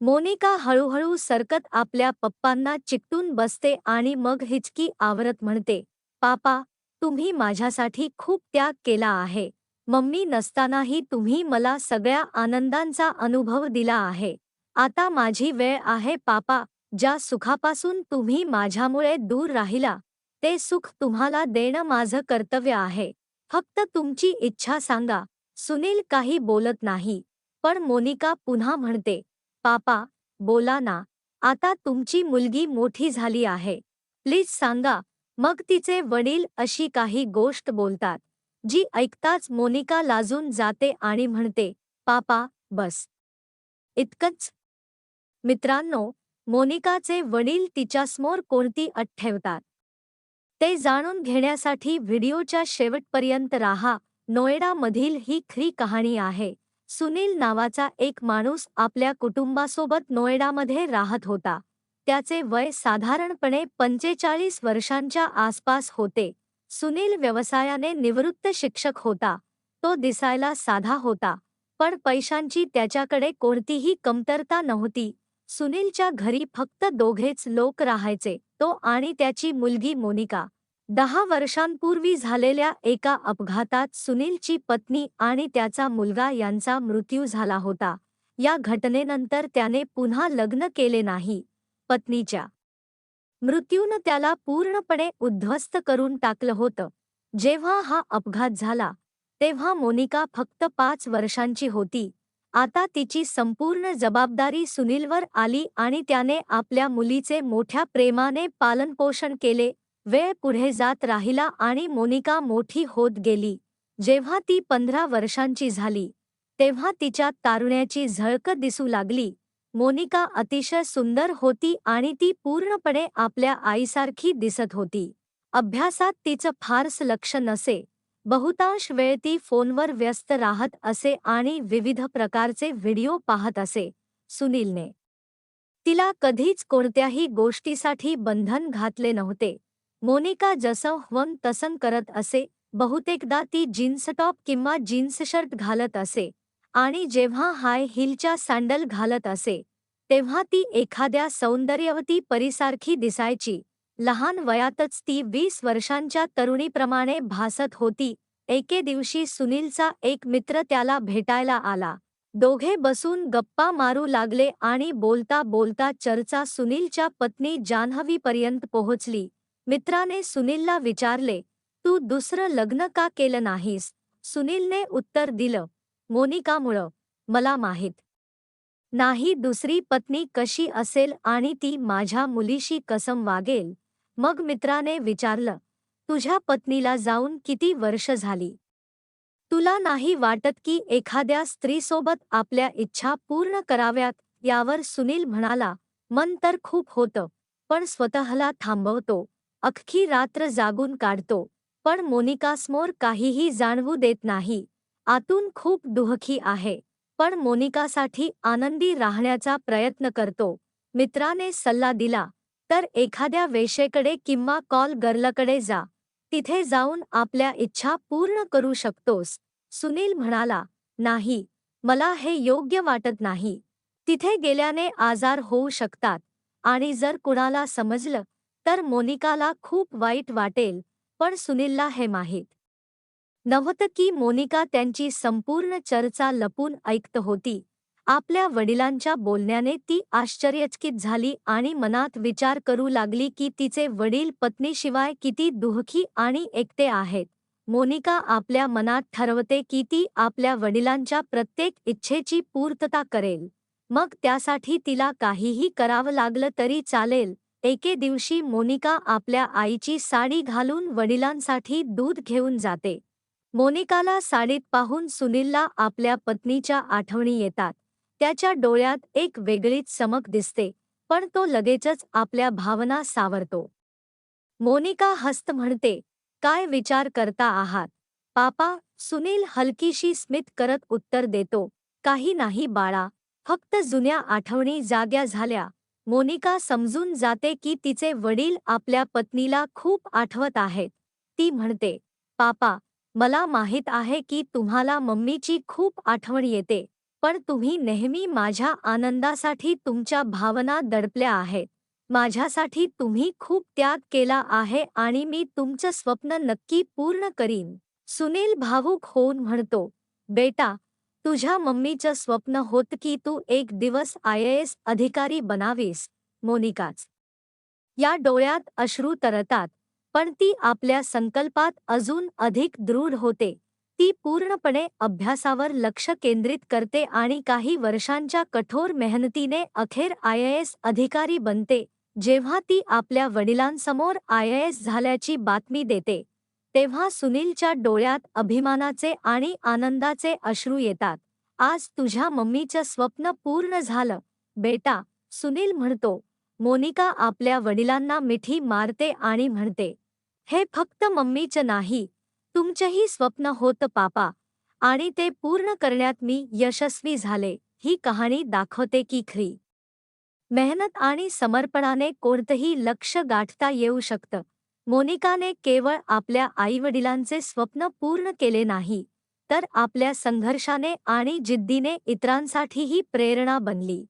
मोनिका हळूहळू सरकत आपल्या पप्पांना चिकटून बसते आणि मग हिचकी आवरत म्हणते पापा तुम्ही माझ्यासाठी खूप त्याग केला आहे. मम्मी नसतानाही तुम्ही मला सगळ्या आनंदांचा अनुभव दिला आहे. आता माझी वेळ आहे पापा ज्या सुखापासून तुम्ही माझ्यामुळे दूर राहिला ते सुख तुम्हाला देणं माझं कर्तव्य आहे. फक्त तुमची इच्छा सांगा. सुनील काही बोलत नाही पण मोनिका पुन्हा म्हणते पापा बोला ना आता तुमची मुलगी मोठी झाली आहे. प्लीज सांगा मग तिचे वडील अशी काही गोष्ट बोलतात जी ऐकताच मोनिका लाजून जाते आणि म्हणते पापा बस. इतकंच. मित्रांनो मोनिकाचे वडील तिच्यासमोर कोणती अट ठेवतात? ते जाणून घेण्यासाठी व्हिडिओच्या शेवटपर्यंत राहा नोएडामधील ही खरी कहाणी आहे. सुनील नावाचा एक माणूस आपल्या कुटुंबासोबत नोएडामध्ये राहत होता. त्याचे वय साधारणपणे पंचेचाळीस वर्षांच्या आसपास होते. सुनील व्यवसायाने निवृत्त शिक्षक होता. तो दिसायला साधा होता पण पैशांची त्याच्याकडे कोणतीही कमतरता नव्हती. सुनीलच्या घरी फक्त दोघेच लोक राहायचे तो आणि त्याची मुलगी मोनिका. दहा वर्षांपूर्वी झालेल्या एका अपघातात सुनीलची पत्नी आणि त्याचा मुलगा यांचा मृत्यू झाला होता. या घटनेनंतर त्याने पुन्हा लग्न केले नाही. पत्नीच्या मृत्यूनं त्याला पूर्णपणे उद्ध्वस्त करून टाकलं होतं. जेव्हा हा अपघात झाला तेव्हा मोनिका फक्त पाच वर्षांची होती. आता तिची संपूर्ण जबाबदारी सुनीलवर आली आणि त्याने आपल्या मुलीचे मोठ्या प्रेमाने पालनपोषण केले वेळ पुढे जात राहिला आणि मोनिका मोठी होत गेली. जेव्हा ती पंधरा वर्षांची झाली तेव्हा तिच्या तारुण्याची झळक दिसू लागली. मोनिका अतिशय सुंदर होती आणि ती पूर्णपणे आपल्या आईसारखी दिसत होती. अभ्यासात तिचं फारस लक्ष नसे. बहुतांश वेळ ती फोनवर व्यस्त राहत असे आणि विविध प्रकारचे व्हिडिओ पाहत असे. सुनीलने तिला कधीच कोणत्याही गोष्टीसाठी बंधन घातले नव्हते. मोनिका जसं हवं तसं करत असे बहुतेकदा ती जीन्स टॉप किंवा जीन्स शर्ट घालत असे आणि जेव्हा हाय हिलच्या सँडल घालत असे तेव्हा ती एखाद्या सौंदर्यवती परीसारखी दिसायची. लहान वयातच ती वीस वर्षांच्या तरुणीप्रमाणे भासत होती. एके दिवशी सुनीलचा एक मित्र त्याला भेटायला आला. दोघे बसून गप्पा मारू लागले आणि बोलता बोलता चर्चा सुनीलच्या पत्नी जान्हवीपर्यंत पोहोचली. मित्राने सुनीलला विचारले तू दुसरं लग्न का केलं नाहीस? सुनीलने उत्तर दिलं मोनिकामुळं मला माहीत. नाही दुसरी पत्नी कशी असेल आणि ती माझ्या मुलीशी कसम वागेल? मग मित्राने विचारलं तुझ्या पत्नीला जाऊन किती वर्ष झाली? तुला नाही वाटत की एखाद्या स्त्रीसोबत आपल्या इच्छा पूर्ण कराव्यात? यावर सुनील म्हणाला मन तर खूप होतं पण स्वतःला थांबवतो. अख्खी रात्र जागून काढतो. पण मोनिकासमोर काहीही जाणवू देत नाही. आतून खूप दुहखी आहे. पण मोनिकासाठी आनंदी राहण्याचा प्रयत्न करतो. मित्राने सल्ला दिला तर एखाद्या वेशेकडे किंवा कॉल गर्लकडे जा. तिथे जाऊन आपल्या इच्छा पूर्ण करू शकतोस. सुनील म्हणाला नाही मला हे योग्य वाटत नाही. तिथे गेल्याने आजार होऊ शकतात. आणि जर कुणाला समजलं तर मोनिकाला खूप वाईट वाटेल पण सुनीलला हे माहीत. नव्हतं की मोनिका त्यांची संपूर्ण चर्चा लपून ऐकत होती. आपल्या वडिलांच्या बोलण्याने ती आश्चर्यचकित झाली आणि मनात विचार करू लागली की तिचे वडील पत्नीशिवाय किती दुःखी आणि एकटे आहेत. मोनिका आपल्या मनात ठरवते की ती आपल्या वडिलांच्या प्रत्येक इच्छेची पूर्तता करेल. मग त्यासाठी तिला काहीही करावं लागलं तरी चालेल एके दिवशी मोनिका आपल्या आईची साडी घालून वडिलांसाठी दूध घेऊन जाते. मोनिकाला साडीत पाहून सुनीलला आपल्या पत्नीच्या आठवणी येतात. त्याच्या डोळ्यात एक वेगळीच चमक दिसते पण तो लगेचच आपल्या भावना सावरतो. मोनिका हस्त म्हणते काय विचार करता आहात? पापा सुनील हलकीशी स्मित करत उत्तर देतो काही नाही बाळा फक्त जुन्या आठवणी जाग्या झाल्या. मोनिका समजून जाते की तिचे वडील आपल्या पत्नीला खूप आठवत आहेत. ती म्हणते पापा मला माहीत आहे की तुम्हाला मम्मीची खूप आठवण येते पण तुम्ही नेहमी माझ्या आनंदासाठी तुमच्या भावना दडपल्या आहेत. माझ्यासाठी तुम्ही खूप त्याग केला आहे आणि मी तुमचं स्वप्न नक्की पूर्ण करीन. सुनील भावूक होऊन म्हणतो बेटा तुझ्या मम्मीचं स्वप्न होत की तू एक दिवस आय एस अधिकारी बनावीस मोनिकाच. या डोळ्यात अश्रू तरतात पण ती आपल्या संकल्पात अजून अधिक दृढ होते. ती पूर्णपणे अभ्यासावर लक्ष केंद्रित करते आणि काही वर्षांच्या कठोर मेहनतीने अखेर आय एस अधिकारी बनते जेव्हा ती आपल्या वडिलांसमोर आय एस झाल्याची बातमी देते. तेव्हा सुनीलच्या डोळ्यात अभिमानाचे आणि आनंदाचे अश्रू येतात. आज तुझ्या मम्मीचं स्वप्न पूर्ण झालं. बेटा सुनील म्हणतो. मोनिका आपल्या वडिलांना मिठी मारते आणि म्हणते हे फक्त मम्मीचं नाही तुमचंही स्वप्न होतं पापा. आणि ते पूर्ण करण्यात मी यशस्वी झाले. ही कहाणी दाखवते की खरी. मेहनत आणि समर्पणाने कोणतंही लक्ष गाठता येऊ शकतं. मोनिकाने केवळ आपल्या आईवडिलांचे स्वप्न पूर्ण केले नाही तर आपल्या संघर्षाने आणि जिद्दीने इतरांसाठीही प्रेरणा बनली.